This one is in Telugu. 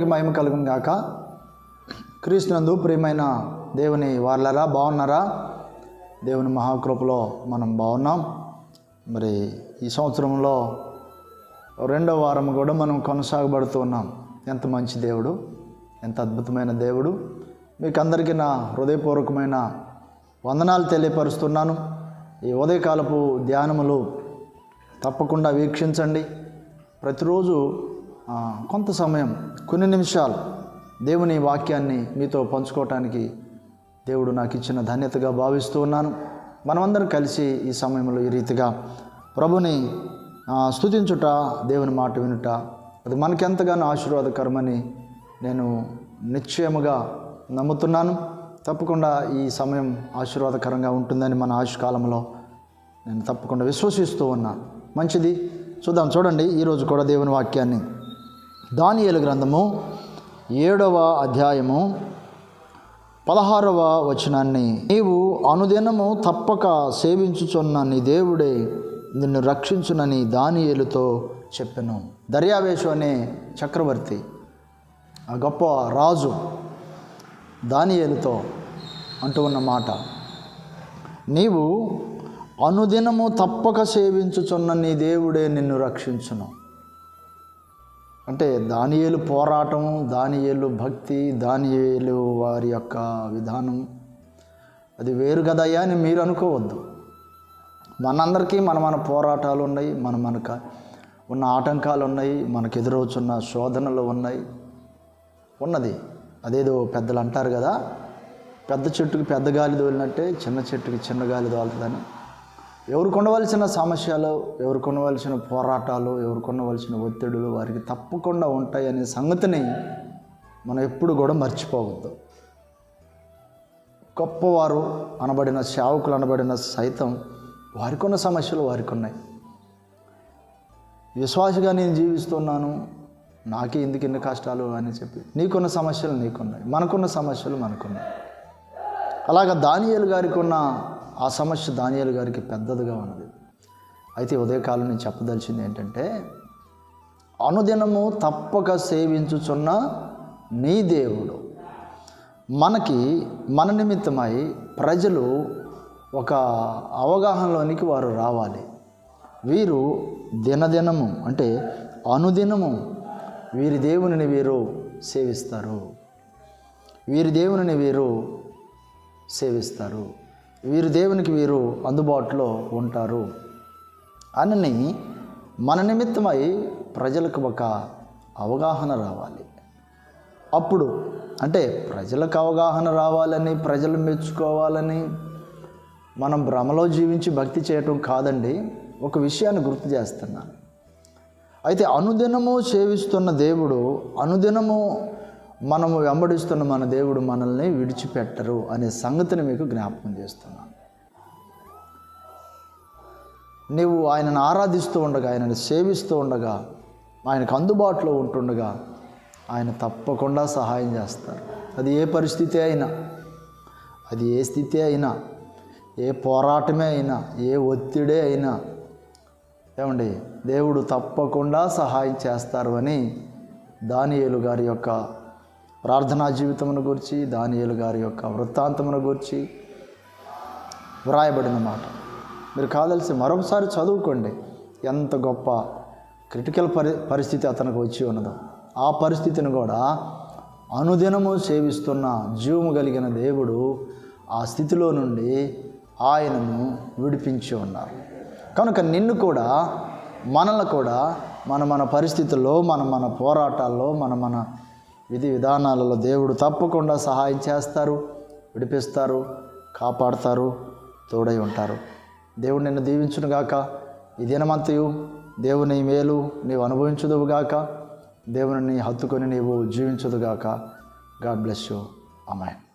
మహిమ కలుగును గాక. క్రీస్తునందు ప్రియమైన దేవుని వాళ్ళరా బాగున్నారా దేవుని మహాకృపలో మనం బాగున్నాం మరి ఈ సంవత్సరంలో రెండో వారం కూడా మనం కొనసాగబడుతూ ఉన్నాం. ఎంత మంచి దేవుడు ఎంత అద్భుతమైన దేవుడు. మీకు అందరికీ నా హృదయపూర్వకమైన వందనాలు తెలియపరుస్తున్నాను. ఈ ఉదయకాలపు ధ్యానములు తప్పకుండా వీక్షించండి. ప్రతిరోజు కొంత సమయం కొన్ని నిమిషాలు దేవుని వాక్యాన్ని మీతో పంచుకోవటానికి దేవుడు నాకు ఇచ్చిన ధన్యతగా భావిస్తూ ఉన్నాను. మనమందరం కలిసి ఈ సమయంలో ఈ రీతిగా ప్రభుని స్థుతించుట దేవుని మాట వినుట అది మనకెంతగానో ఆశీర్వాదకరమని నేను నిశ్చయముగా నమ్ముతున్నాను. తప్పకుండా ఈ సమయం ఆశీర్వాదకరంగా ఉంటుందని మన ఆయుష్కాలంలో నేను తప్పకుండా విశ్వసిస్తూ ఉన్నాను. మంచిది. చూద్దాం చూడండి ఈరోజు కూడా దేవుని వాక్యాన్ని. దానియేలు గ్రంథము ఏడవ అధ్యాయము పదహారవ వచనాన్ని. నీవు అనుదినము తప్పక సేవించుచున్న నీ దేవుడే నిన్ను రక్షించునని దానియేలుతో చెప్పాను. దర్యావేశు అనే చక్రవర్తి ఆ గొప్ప రాజు దానియేలుతో అంటూ ఉన్న మాట. నీవు అనుదినము తప్పక సేవించుచున్న నీ దేవుడే నిన్ను రక్షించును. అంటే దానియేలు పోరాటం దానియేలు భక్తి దానియేలు వారి యొక్క విధానం. అది వేరు కదయ్యా అని మీరు అనుకోవద్దు. మనందరికీ మన మన పోరాటాలు ఉన్నాయి మన మనక ఉన్న ఆటంకాలు ఉన్నాయి మనకు ఎదురవుతున్న శోధనలు ఉన్నాయి. ఉన్నది. అదేదో పెద్దలు అంటారు కదా పెద్ద చెట్టుకి పెద్ద గాలి తోలినట్టే చిన్న చెట్టుకి చిన్న గాలి తోలుతుందని ఎవరుకొనవలసిన సమస్యలు ఎవరుకొనవలసిన పోరాటాలు ఎవరుకొనవలసిన ఒత్తిడులు వారికి తప్పకుండా ఉంటాయి అనే సంగతిని మనం ఎప్పుడు కూడా మర్చిపోవద్దు. గొప్పవారు అనబడిన సేవకులు అనబడిన సైతం వారికి ఉన్న సమస్యలు వారికి ఉన్నాయి. విశ్వాసగా నేను జీవిస్తున్నాను నాకే ఎందుకు ఎన్ని కష్టాలు అని చెప్పి నీకున్న సమస్యలు నీకున్నాయి మనకున్న సమస్యలు మనకున్నాయి. అలాగ దానియలు గారికి ఉన్న ఆ సమస్య దానియాలు గారికి పెద్దదిగా ఉన్నది. అయితే ఉదయకాలం నేను చెప్పదలిచింది ఏంటంటే అనుదినము తప్పక సేవించుచున్న నీ దేవుడు మనకి మన నిమిత్తమై ప్రజలు ఒక అవగాహనలోనికి వారు రావాలి. వీరు దినదినము అంటే అనుదినము వీరి దేవునిని వీరు సేవిస్తారు. వీరి దేవునిని వీరు సేవిస్తారు. వీరు దేవునికి వీరు అందుబాటులో ఉంటారు. అని మన నిమిత్తమై ప్రజలకు ఒక అవగాహన రావాలి. అప్పుడు అంటే ప్రజలకు అవగాహన రావాలని ప్రజలు మెచ్చుకోవాలని మనం భ్రమలో జీవించి భక్తి చేయటం కాదండి ఒక విషయాన్ని గుర్తు చేస్తున్నాను అయితే అనుదినము సేవిస్తున్న దేవుడు అనుదినము మనము వెంబడిస్తున్న మన దేవుడు మనల్ని విడిచిపెట్టరు అనే సంగతిని మీకు జ్ఞాపకం చేస్తున్నాను. నీవు ఆయనను ఆరాధిస్తూ ఉండగా ఆయనను సేవిస్తూ ఉండగా ఆయనకు అందుబాటులో ఉంటుండగా ఆయన తప్పకుండా సహాయం చేస్తారు. అది ఏ పరిస్థితి అయినా అది ఏ స్థితి అయినా ఏ పోరాటమే అయినా ఏ ఒత్తిడే అయినా ఏమండి దేవుడు తప్పకుండా సహాయం చేస్తారు అని దానియేలు గారి యొక్క ప్రార్థనా జీవితమును గురించి దానియలు గారి యొక్క వృత్తాంతమును గురించి వ్రాయబడిన మాట. మీరు కాదలిసి మరొకసారి చదువుకోండి. ఎంత గొప్ప క్రిటికల్ పరి పరిస్థితి అతనికి వచ్చి ఉన్నదో. ఆ పరిస్థితిని కూడా అనుదినము సేవిస్తున్న జీవము కలిగిన దేవుడు ఆ స్థితిలో నుండి ఆయనను విడిపించి ఉన్నారు. కనుక నిన్ను కూడా మనల్ని కూడా మన మన పరిస్థితుల్లో మన మన పోరాటాల్లో మన మన విధి విధానాలలో దేవుడు తప్పకుండా సహాయం చేస్తారు విడిపిస్తారు కాపాడతారు తోడై ఉంటారు. దేవుడు నిన్ను దీవించునుగాక ఈ దినమంతయు దేవుని మేలు నీవు అనుభవించుదువుగాక దేవుని హత్తుకొని నీవు జీవించుదుగాక గాడ్ బ్లెస్ యూ. అమ్మాయి